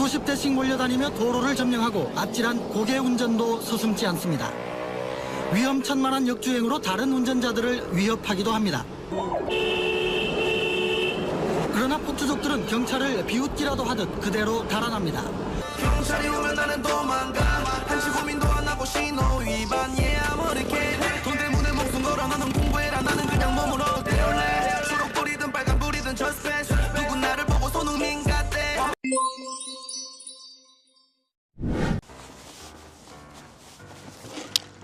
수십 대씩 몰려다니며 도로를 점령하고 아찔한 고개 운전도 서슴지 않습니다. 위험천만한 역주행으로 다른 운전자들을 위협하기도 합니다. 그러나 폭주족들은 경찰을 비웃기라도 하듯 그대로 달아납니다. 경찰이 오면 나는 도망가 한시 고민도 안 하고 신호 위반 예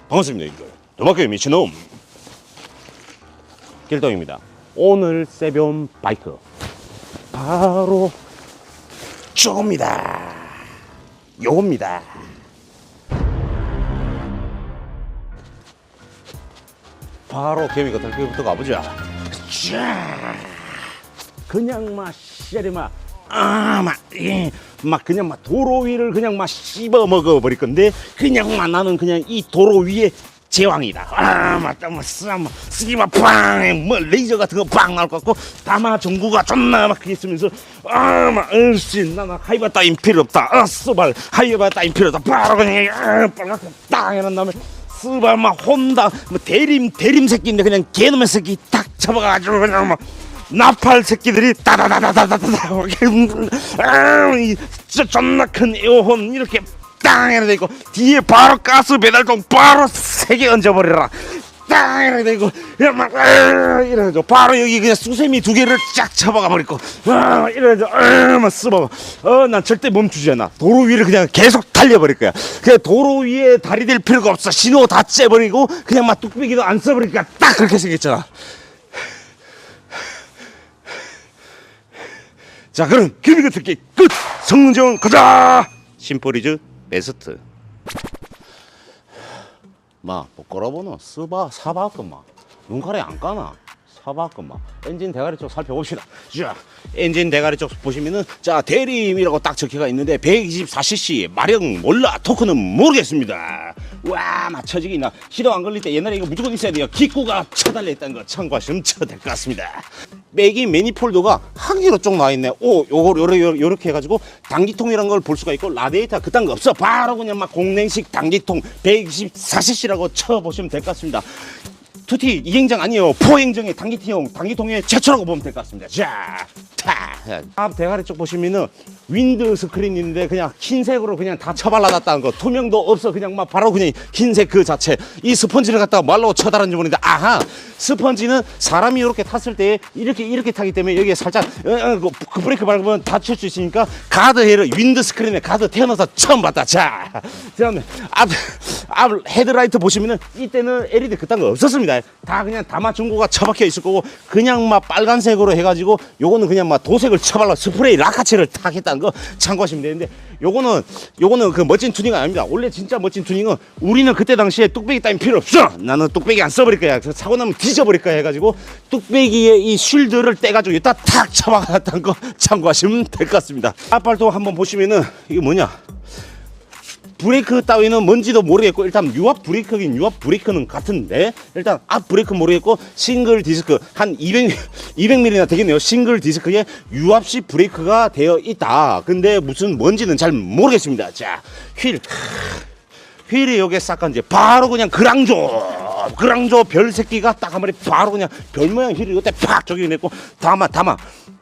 반갑습니다 여러분 도마교의 미친놈. 길동입니다. 오늘 세변 바이크. 바로 저겁니다. 요겁니다. 바로 개미가 털기부터 가보자. 자 그냥 막 시절이 막 아막 예, 막 그냥 막 도로 위를 그냥 막 씹어 먹어 버릴 건데 그냥 막 나는 그냥 이 도로 위에 제왕이다. 아, 맞다, 뭐, 쓰마, 뭐, 쓰기마, 팡! 뭐, 레이저 같은 거 팡! 나올 것 같고, 다마 전구가 존나 막 있으면서, 아, 막, 으씨, 나 나 하이바 따윈 필요 없다. 아, 쓰발, 하이바 따윈 필요 없다. 바로 그냥, 아, 빨갛게 딱 해놓은 다음에, 쓰발, 막, 혼다, 뭐, 대림, 대림 새끼인데, 그냥 개놈의 새끼 딱 잡아가지고, 그냥 막, 나팔 새끼들이 따다다다다다다. 아, 이 진짜 존나 큰 에어혼 이렇게 땅 이렇게 되고 뒤에 바로 가스 배달통 바로 세 개 얹어버려라. 땅 이렇게 되고 막 아, 이래가지고 바로 여기 그냥 수세미 두 개를 쫙 잡아가 버리고 아, 이래가지고 아, 막 씹어 어난 절대 멈추지 않아. 도로 위를 그냥 계속 달려버릴 거야. 그냥 도로 위에 다리 될 필요가 없어. 신호 다 째버리고 그냥 막 뚝배기도 안 써버리니까 딱 그렇게 생겼잖아 자 그럼 길이가 듣기 끝! 성능정 가자! 심포리즈 베스트. 마뭐 걸어보노 쓰바 사바건마 눈가래 안 까나 사바건마 엔진 대가리 쪽 살펴봅시다. 자 엔진 대가리 쪽 보시면은 자 대림이라고 딱 적혀가 있는데 124cc 마력 몰라 토크는 모르겠습니다. 와 맞춰지기 나. 시도 안 걸릴 때 옛날에 이거 무조건 있어야 돼요. 기구가 쳐달려 있다는 거 참고하시면 될것 같습니다. 맥이 매니폴더가 한 개로 쭉 나와 있네. 오 요거 요렇게 해가지고 단기통이라는 걸볼 수가 있고 라디에이터 그딴 거 없어. 바로 그냥 막 공랭식 단기통 124cc라고 쳐보시면 될 것 같습니다 투티 이행장 아니에요. 포행정의 단기통 단기통의 최초라고 보면 될 것 같습니다. 자, 타. 앞 대가리 쪽 보시면은 윈드 스크린 있는데 그냥 흰색으로 그냥 다 쳐발라놨다는 거. 투명도 없어. 그냥 막 바로 그냥 흰색 그 자체. 이 스펀지를 갖다가 말로 쳐다라는 주문인데 아하 스펀지는 사람이 이렇게 탔을 때 이렇게 이렇게 타기 때문에 여기에 살짝 어, 어, 그, 그 브레이크 밟으면 다칠 수 있으니까 가드헤를 윈드 스크린에 가드 태어나서 처음 봤다. 자 그다음에 앞, 앞 헤드라이트 보시면은 이때는 LED 그딴 거 없었습니다. 다 그냥 다마 중고가 처박혀 있을 거고 그냥 막 빨간색으로 해가지고 요거는 그냥 막 도색을 쳐발라 스프레이 라카체를 탁 했다는 거 참고하시면 되는데 요거는 요거는 그 멋진 투닝 아닙니다. 원래 진짜 멋진 투닝은 우리는 그때 당시에 뚝배기 따윈 필요 없어. 나는 뚝배기 안 써버릴 거야. 그래서 사고 나면 뒤져버릴 거야 해가지고 뚝배기에 이 쉴드를 떼가지고 여기다 탁 쳐박았다는 거 참고하시면 될 것 같습니다. 앞발도 한번 보시면은 이게 뭐냐? 브레이크 따위는 뭔지도 모르겠고 일단 유압 브레이크긴 유압 브레이크는 같은데 일단 앞 브레이크 모르겠고 싱글 디스크 한 200, 200mm나 되겠네요. 싱글 디스크에 유압식 브레이크가 되어 있다. 근데 무슨 뭔지는 잘 모르겠습니다. 자휠. 휠이 여기에 싹간 이제 바로 그냥 그랑조 그랑조 별 새끼가 딱 한 마리 바로 그냥 별 모양 휠이 이때 팍 저기 냈고 다마 다마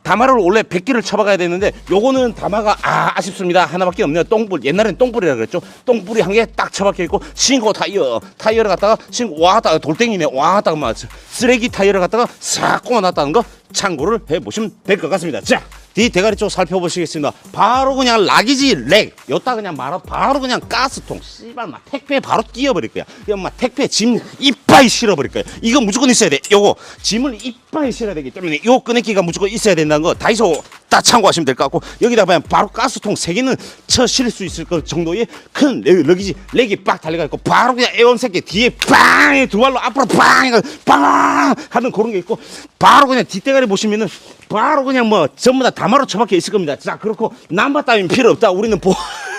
다마를 원래 100개를 쳐박아야 되는데 요거는 다마가 아 아쉽습니다 하나밖에 없네요 똥불 옛날엔 똥불이라 그랬죠 똥불이 한 개 딱 쳐박혀 있고 신고 타이어 타이어를 갖다가 신고 와딱 돌덩이네 와딱 막 쓰레기 타이어를 갖다가 싹 꼬아놨다는 거 참고를 해 보시면 될 것 같습니다 자 뒤 대가리 쪽 살펴보시겠습니다. 바로 그냥 락이지 렉. 여따 그냥 말아 바로 그냥 가스통. 씨발 막 택배 바로 끼워버릴 거야. 이거 막 택배 짐 이빠이 실어버릴 거야. 이거 무조건 있어야 돼. 요거 짐을 이빠이 실어야 되기 때문에 요 끄내기가 무조건 있어야 된다 는 거 다이소 딱 참고하시면 될 것 같고 여기다 보면 바로 가스통 세 개는 쳐 실을 수 있을 것 정도의 큰 렉, 렉이지 렉이 빡 달려가 있고 바로 그냥 에원 새끼 뒤에 빵 두 발로 앞으로 빵빵 하는 그런 게 있고 바로 그냥 뒷대가리 보시면은 바로 그냥 뭐 전부 다 다마로 처박혀 있을 겁니다. 자 그렇고 남바 따윈 필요 없다. 우리는 보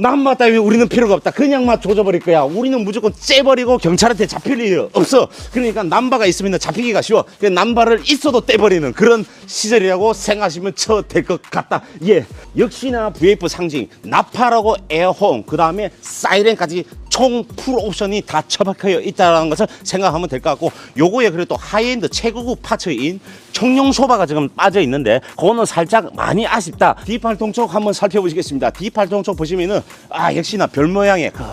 남마 따위 우리는 필요가 없다. 그냥 막 조져버릴 거야. 우리는 무조건 째버리고 경찰한테 잡힐 일 없어. 그러니까 남바가 있으면 잡히기가 쉬워. 그 남바를 있어도 떼버리는 그런 시절이라고 생각하시면 쳐될것 같다. 예. 역시나 VF 상징 나파라고 에어홈 그 다음에 사이렌까지 총 풀 옵션이 다 처박혀 있다는 것을 생각하면 될 것 같고 요거에 그래도 하이엔드 최고급 파츠인 청룡 소바가 지금 빠져 있는데 그거는 살짝 많이 아쉽다. D8 동쪽 한번 살펴보시겠습니다. D8 동쪽 보시면은 아 역시나 별 모양의 그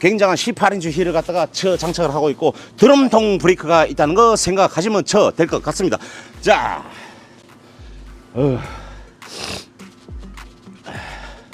굉장한 18인치 휠을 갖다가 쳐 장착을 하고 있고 드럼통 브레이크가 있다는 거 생각하시면 쳐될것 같습니다. 자. 어.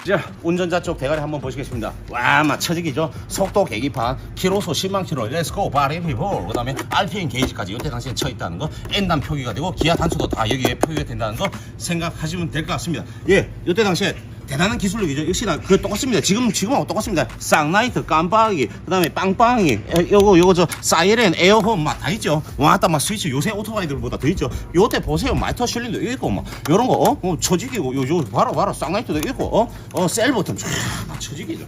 자, 운전자 쪽 대가리 한번 보시겠습니다. 와, 막 처지기죠. 속도 계기판, 키로수 10만 킬로, 렛츠고, 바리 피볼. 그 다음에 RPM 게이지까지 이때 당시에 쳐 있다는 거, N단 표기가 되고 기아 단수도 다 여기에 표기가 된다는 거 생각하시면 될 것 같습니다. 예, 이때 당시에 대단한 기술력이죠. 역시나 그 똑같습니다. 지금 지금하고 똑같습니다. 쌍라이트, 깜빡이, 그다음에 빵빵이, 에, 요거 요거 저 사이렌, 에어홈 막 다 있죠. 와따 막 스위치 요새 오토바이들보다 더 있죠. 요때 보세요. 마이터 실린도 있고 막 요런 거 어? 어 처지기고 요 요 바로 바로 쌍라이트도 있고 어? 어, 셀 버튼 쫙 처지기죠.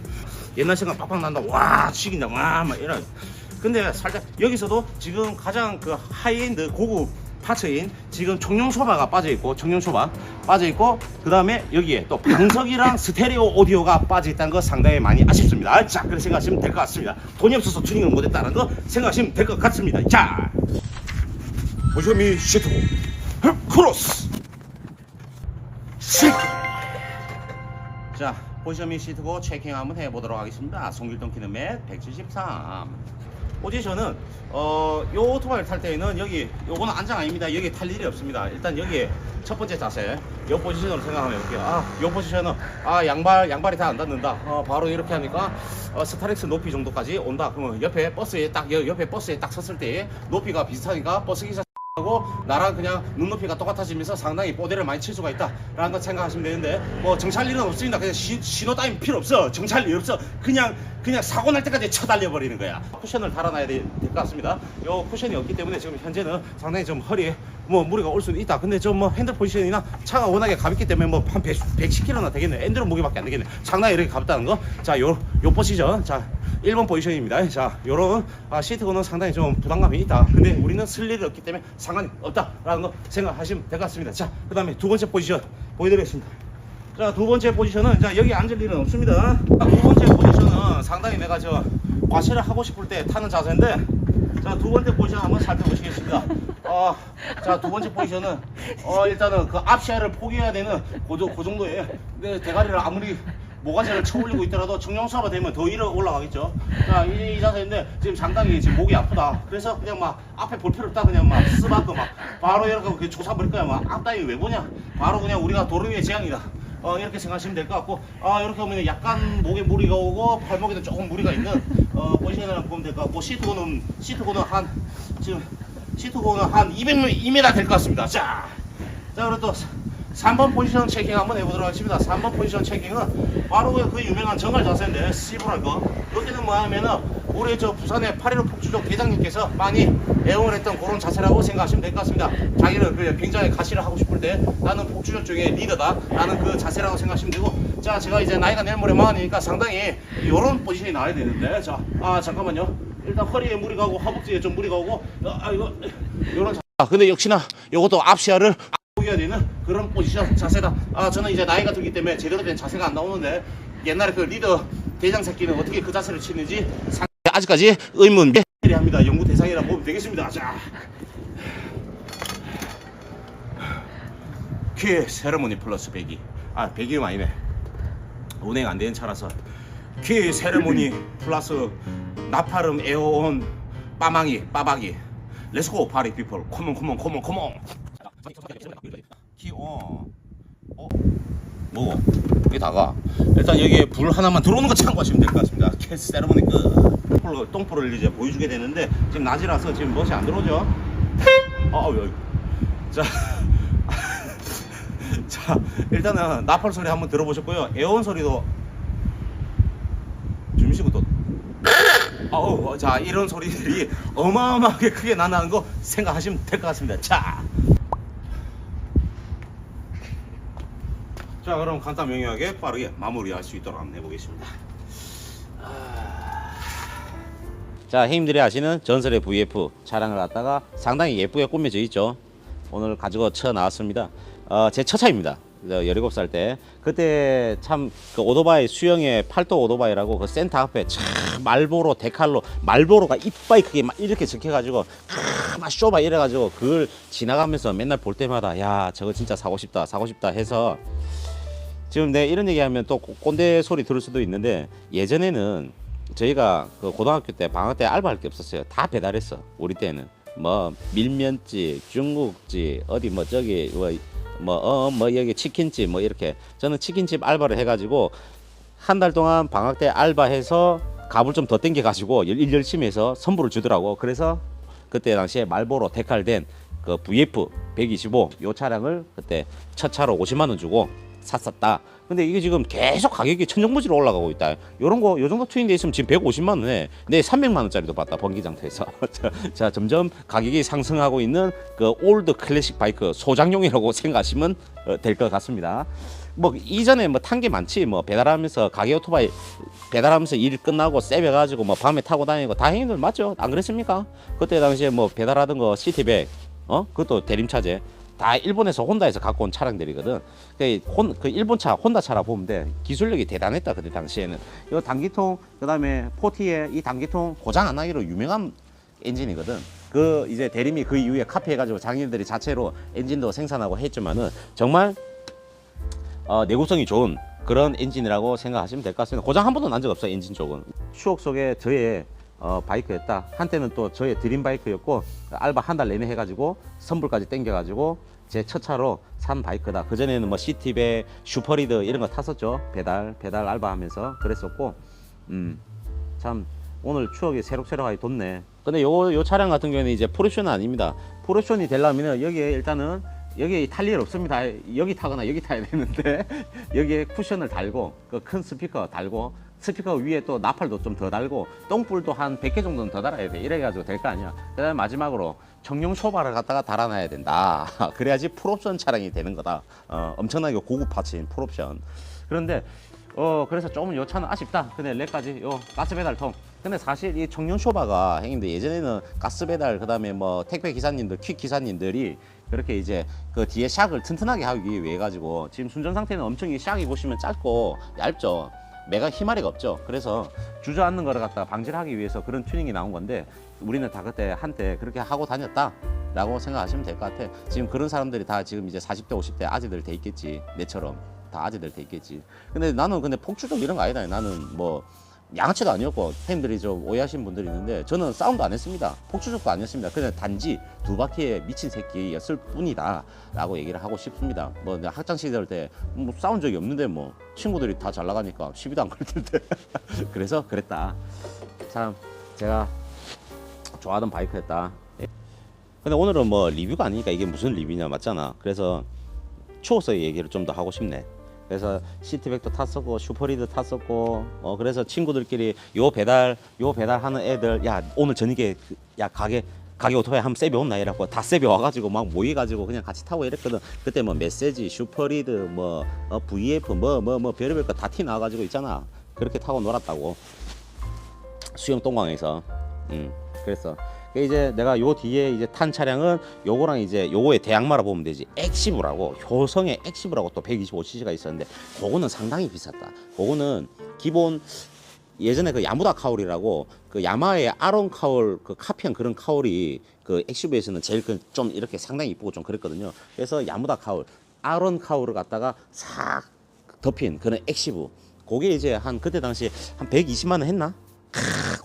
옛날 생각 빡빡 난다. 와, 치긴다. 와, 막 이런. 근데 살짝 여기서도 지금 가장 그 하이엔드 고급 파츠인 지금 청룡 소바가 빠져 있고 청룡 소바 빠져 있고 그 다음에 여기에 또 방석이랑 스테레오 오디오가 빠져 있다는 거 상당히 많이 아쉽습니다. 아, 자, 그렇게 생각하시면 될 것 같습니다. 돈이 없어서 튜닝을 못했다는 거 생각하시면 될 것 같습니다. 자, 보시면 시트고 크로스 시트. 자, 포지션이 시트고 체킹 한번 해보도록 하겠습니다. 송길동 키는 몇173. 포지션은 어, 요 오토바이를 탈 때에는 여기 요거는 안장 아닙니다. 여기 탈 일이 없습니다. 일단 여기 첫 번째 자세 요 포지션으로 생각하면 볼게요. 아, 요 포지션은 아 양발 양발이 다 안 닿는다. 어, 바로 이렇게 하니까 어, 스타렉스 높이 정도까지 온다. 그러면 옆에 버스에 딱 여- 옆에 버스에 딱 섰을 때 높이가 비슷하니까 버스 기사 하고 나랑 그냥 눈높이가 똑같아지면서 상당히 뽀대를 많이 칠 수가 있다라는 거 생각하시면 되는데 뭐 정찰 일은 없습니다. 그냥 시, 신호 따윈 필요 없어. 정찰 일 없어. 그냥 그냥 사고 날 때까지 쳐달려 버리는 거야. 쿠션을 달아놔야 될 것 같습니다. 요 쿠션이 없기 때문에 지금 현재는 상당히 좀 허리에 뭐 무리가 올 수는 있다. 근데 좀뭐 핸들 포지션이나 차가 워낙에 가볍기 때문에 뭐 한 110kg나 되겠네. 엔드로 무게밖에 안 되겠네. 상당히 이렇게 가볍다는 거. 자, 요 요 포지션. 자, 1번 포지션입니다. 자, 요런 아, 시트고는 상당히 좀 부담감이 있다. 근데 우리는 쓸 일이 없기 때문에 상관이 없다라는 거 생각하시면 될 것 같습니다. 자, 그 다음에 두 번째 포지션 보여드리겠습니다. 자, 두 번째 포지션은 자, 여기 앉을 일은 없습니다. 두 번째 포지션은 상당히 내가 저 과시를 하고 싶을 때 타는 자세인데 자, 두 번째 포지션 한번 살펴보시겠습니다. 어, 자, 두 번째 포지션은 어, 일단은 그 앞시야를 포기해야 되는 그, 정- 그 정도에 내 대가리를 아무리 모가지를 쳐올리고 있더라도 정령사가 되면 더 위로 올라가겠죠. 자, 이, 이 자세인데 지금 상당히 지금 목이 아프다. 그래서 그냥 막 앞에 볼 필요 없다. 그냥 막 쓰바고 막 바로 이렇게 그 조사 버릴 거야. 막 앞다이 왜 보냐? 바로 그냥 우리가 도로 위의 재앙이다. 어, 이렇게 생각하시면 될 것 같고, 아, 이렇게 보면 약간 목에 무리가 오고, 발목에도 조금 무리가 있는, 어, 포지션을 보면 될 것 같고, 시트고는, 시트고는 한, 지금, 시트고는 한 200m, 2m 될 것 같습니다. 자, 자, 그리고 또 3번 포지션 체킹 한번 해보도록 하겠습니다. 3번 포지션 체킹은 바로 그 유명한 정갈 자세인데 씨부랄 거. 여기는 뭐 하면은 우리 저 부산의 8.15 폭주족 대장님께서 많이 애용했던 그런 자세라고 생각하시면 될 것 같습니다. 자기는 그 굉장히 가시를 하고 싶을 때 나는 폭주족 쪽의 리더다. 라는 그 자세라고 생각하시면 되고 자 제가 이제 나이가 내일 모레 마흔이니까 상당히 이런 포지션이 나와야 되는데 자 아 잠깐만요. 일단 허리에 무리 가고 허벅지에 좀 무리가 오고 아, 아 이거 이런 자... 아 근데 역시나 이것도 앞시야를 보여야 되는 그런 포지션 자세다. 아 저는 이제 나이가 들기 때문에 제대로 된 자세가 안 나오는데 옛날에 그 리더 대장 새끼는 어떻게 그 자세를 치는지 상... 아직까지 의문. 합니다. 연구 대상이라 보면 되겠습니다. 자. 퀴 세레모니 플러스 100이 아 100이면 아니네. 운행 안 되는 차라서. 퀴 세레모니 플러스 나파름 에어온 빠망이 빠박이. 렛츠고 파리 피플 컴온 컴온 컴온 컴온 키어? 어? 뭐? 이게 다가. 일단 여기에 불 하나만 들어오는 거 참고하시면 될 것 같습니다. 캐스 세레모니 끝 똥포를, 똥포를 이제 보여주게 되는데 지금 낮이라서 지금 멋이 안 들어오죠 아 여기 자 자, 일단은 나팔 소리 한번 들어보셨고요. 에어온 소리도 주무시고 또 어우, 자, 이런 소리들이 어마어마하게 크게 나는 거 생각하시면 될 것 같습니다. 자. 자 그럼 간단 명료하게 빠르게 마무리할 수 있도록 한번 해보겠습니다. 자 형님들이 아시는 전설의 VF 차량을 갖다가 상당히 예쁘게 꾸며져 있죠. 오늘 가지고 쳐 나왔습니다. 어, 제첫 차입니다. 17살 때 그때 참 그 오토바이 수영의 팔도 오토바이라고 그 센터 앞에 참 말보로 데칼로 말보로가 이빨 크게 막 이렇게 적혀가지고 막 쇼바 이래가지고 그걸 지나가면서 맨날 볼 때마다 야 저거 진짜 사고 싶다 사고 싶다 해서 지금 내 이런 얘기하면 또 꼰대 소리 들을 수도 있는데 예전에는 저희가 그 고등학교 때 방학 때 알바할 게 없었어요. 다 배달했어. 우리 때는 뭐 밀면집, 중국집, 어디 뭐 저기 뭐뭐 어, 뭐 여기 치킨집 뭐 이렇게 저는 치킨집 알바를 해가지고 한 달 동안 방학 때 알바해서 값을 좀 더 땡겨 가지고 일 열심히 해서 선물을 주더라고. 그래서 그때 당시에 말보로 데칼된 그 VF 125 요 차량을 그때 첫 차로 50만 원 주고 샀었다. 근데 이게 지금 계속 가격이 천정부지로 올라가고 있다. 요런 거, 요 정도 튜닝돼 있으면 지금 150만 원에 내 300만 원짜리도 봤다. 번기장터에서. 자, 자, 점점 가격이 상승하고 있는 그 올드 클래식 바이크 소장용이라고 생각하시면 어, 될것 같습니다. 뭐 이전에 뭐 탄 게 많지. 뭐 배달하면서 가게 오토바이 배달하면서 일 끝나고 새벽 가지고 뭐 밤에 타고 다니고 다 형님들 맞죠? 안 그랬습니까? 그때 당시에 뭐 배달하던 거 시티백 어? 그것도 대림차제 다 일본에서 혼다에서 갖고 온 차량들이거든. 그, 혼, 그 일본 차 혼다 차라 보면 돼. 기술력이 대단했다 그때 당시에는. 이 단기통 그다음에 포티에 이 단기통 고장 안 나기로 유명한 엔진이거든. 그 이제 대림이 그 이후에 카피해가지고 장인들이 자체로 엔진도 생산하고 했지만은 정말 어, 내구성이 좋은 그런 엔진이라고 생각하시면 될 것 같습니다. 고장 한 번도 난 적 없어요, 엔진 쪽은. 추억 속에 저의 어, 바이크였다. 한때는 또 저의 드림 바이크였고 알바 한 달 내내 해가지고 선불까지 땡겨가지고 제 첫 차로 산 바이크다. 그 전에는 뭐 시티배, 슈퍼리드 이런 거 탔었죠. 배달 배달 알바하면서 그랬었고, 음, 참 오늘 추억이 새록새록하게 돋네. 근데 요, 요 차량 같은 경우에는 이제 포르쉐는 아닙니다. 포르쉐이 되려면 여기에 일단은 여기 탈 일 없습니다. 여기 타거나 여기 타야 되는데 여기에 쿠션을 달고 그 큰 스피커 달고 스피커 위에 또 나팔도 좀 더 달고 똥불도 한 100개 정도는 더 달아야 돼. 이래가지고 될 거 아니야. 그 다음에 마지막으로 청룡 쇼바를 갖다가 달아놔야 된다. 그래야지 풀옵션 차량이 되는 거다. 어, 엄청나게 고급 파츠인 풀옵션. 그런데 어 그래서 조금 요 차는 아쉽다. 근데 렉까지 요 가스 배달통. 근데 사실 이 청년 쇼바가 형님들 예전에는 가스 배달 그다음에 뭐 택배 기사님들 퀵 기사님들이 그렇게 이제 그 뒤에 샥을 튼튼하게 하기 위해 가지고 지금 순전 상태는 엄청 이 샥이 보시면 짧고 얇죠. 매가 희마리가 없죠. 그래서 주저앉는 거를 갖다가 방지를 하기 위해서 그런 튜닝이 나온 건데 우리는 다 그때 한때 그렇게 하고 다녔다 라고 생각하시면 될 것 같아. 지금 그런 사람들이 다 지금 이제 40대 50대 아재들 돼 있겠지. 내처럼 다 아재들 돼 있겠지. 근데 나는 근데 폭주족 이런 거 아니다. 나는 뭐 양아치도 아니었고 팬들이 좀 오해하시는 분들이 있는데 저는 싸움도 안 했습니다. 폭주족도 아니었습니다. 그냥 단지 두 바퀴에 미친 새끼였을 뿐이다 라고 얘기를 하고 싶습니다. 뭐 내가 학창 시절 때 뭐 싸운 적이 없는데 뭐 친구들이 다 잘 나가니까 시비도 안걸 텐데 그래서 그랬다. 참 제가 좋아하던 바이크였다. 예. 근데 오늘은 뭐 리뷰가 아니니까 이게 무슨 리뷰냐 맞잖아. 그래서 추억의 얘기를 좀 더 하고 싶네. 그래서 시티백도 탔었고 슈퍼리드 탔었고 어 그래서 친구들끼리 요 배달 요 배달하는 애들 야 오늘 저녁에 그- 야 가게 가게 오토바이 한번 세배 온나? 이라고 다 세배 와가지고 막 모여가지고 그냥 같이 타고 이랬거든. 그때 뭐 메시지 슈퍼리드 뭐 어, VF 뭐 뭐 뭐 별의별 거다티 나와가지고 있잖아. 그렇게 타고 놀았다고. 수영 동광에서. 음 그래서 그 이제 내가 요 뒤에 이제 탄 차량은 요거랑 이제 요거의 대항마라 보면 되지. 엑시브라고 효성의 엑시브라고 또 125cc가 있었는데 그거는 상당히 비쌌다. 그거는 기본 예전에 그 야무다 카울이라고 그 야마의 아론 카울 그 카피한 그런 카울이 그 엑시브에서는 제일 그 좀 이렇게 상당히 이쁘고 좀 그랬거든요. 그래서 야무다 카울 아론 카울을 갖다가 싹 덮인 그런 엑시브. 그게 이제 한 그때 당시 한 120만 원 했나?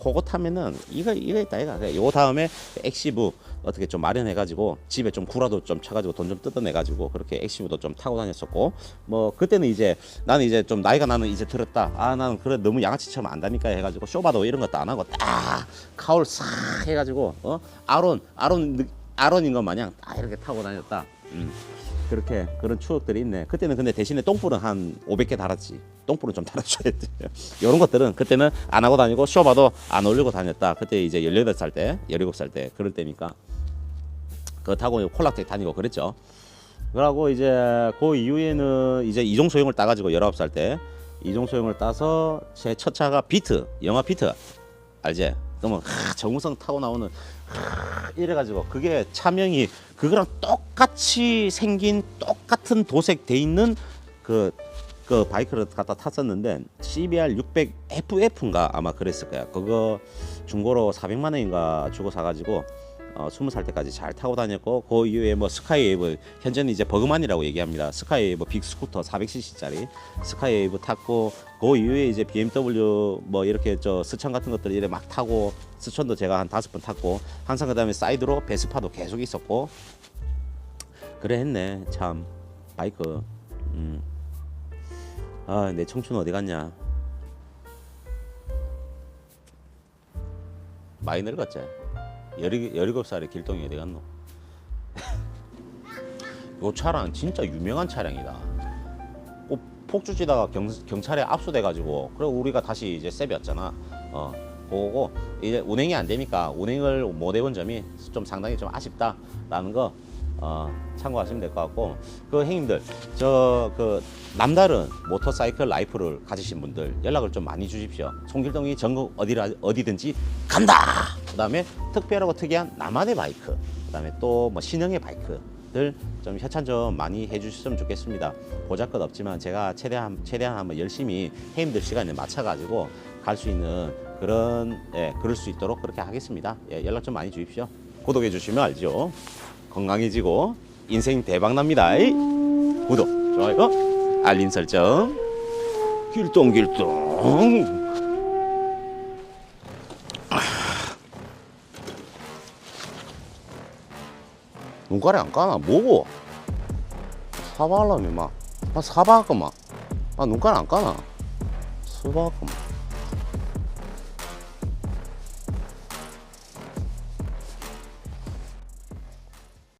크, 그거 타면은 이거 이거 있다 이거. 그래, 요 다음에 엑시브 어떻게 좀 마련해 가지고 집에 좀 구라도 좀 쳐가지고 돈 좀 뜯어내 가지고 그렇게 엑시브도 좀 타고 다녔었고 뭐 그때는 이제 나는 이제 좀 나이가 나는 이제 들었다. 아 나는 그래 너무 양아치처럼 안다니까 해가지고 쇼바도 이런 것도 안 하고 딱 카울 싹 해가지고 어 아론 아론 느- 아론인 것 마냥 딱 이렇게 타고 다녔다. 음. 그렇게 그런 추억들이 있네. 그때는 근데 대신에 똥불은 한 500개 달았지. 똥불은 좀 달아줘야 돼. 이런 것들은 그때는 안 하고 다니고 쇼바도 안 올리고 다녔다. 그때 이제 18살 때, 17살 때 그럴 때니까 그거 타고 콜락텍 다니고 그랬죠. 그러고 이제 그 이후에는 이제 이종 소형을 따가지고 19살 때 이종 소형을 따서 제 첫 차가 비트 영화 비트 알지? 그러면 하, 정우성 타고 나오는 하, 이래가지고 그게 차명이 그거랑 똑같이 생긴 똑같은 도색 돼 있는 그, 그 바이크를 갖다 탔었는데 CBR 600 FF인가 아마 그랬을 거야. 그거 중고로 400만 원인가 주고 사가지고 어, 20살 때까지 잘 타고 다녔고 그 이후에 뭐 스카이웨이브 현재는 이제 버그만이라고 얘기합니다. 스카이웨이브 빅 스쿠터 400cc짜리 스카이웨이브 탔고 그 이후에 이제 BMW 뭐 이렇게 저 스천 같은 것들 이래 막 타고 스천도 제가 한 다섯 번 탔고 항상 그다음에 사이드로 베스파도 계속 있었고 그래 했네 참 바이크 음. 아 내 청춘 어디 갔냐 늙었지 열이 열일곱 살에 길동이 어디 갔노? 요 차량 진짜 유명한 차량이다. 꼭 폭주지다가 경, 경찰에 압수돼 가지고 그리고 우리가 다시 이제 세비였잖아. 어. 그거고 이제 운행이 안 되니까 운행을 못 해본 점이 좀 상당히 좀 아쉽다라는 거 어, 참고하시면 될 것 같고 그 형님들 저 그 남다른 모터사이클 라이프를 가지신 분들 연락을 좀 많이 주십시오. 송길동이 전국 어디라 어디든지 간다. 그 다음에 특별하고 특이한 나만의 바이크, 그 다음에 또 뭐 신형의 바이크들 좀 협찬 좀 많이 해주셨으면 좋겠습니다. 보잘것 없지만 제가 최대한 최대한 한번 열심히 형님들 시간에 맞춰 가지고 갈 수 있는 그런 예 그럴 수 있도록 그렇게 하겠습니다. 예, 연락 좀 많이 주십시오. 구독해 주시면 알죠. 건강해지고 인생 대박 납니다. 구독, 좋아요, 알림 설정. 길동길동. 눈가리 안 까나? 뭐고? 사바하려면 막. 아, 사바할거만. 아, 눈가리 안 까나? 수바할거만.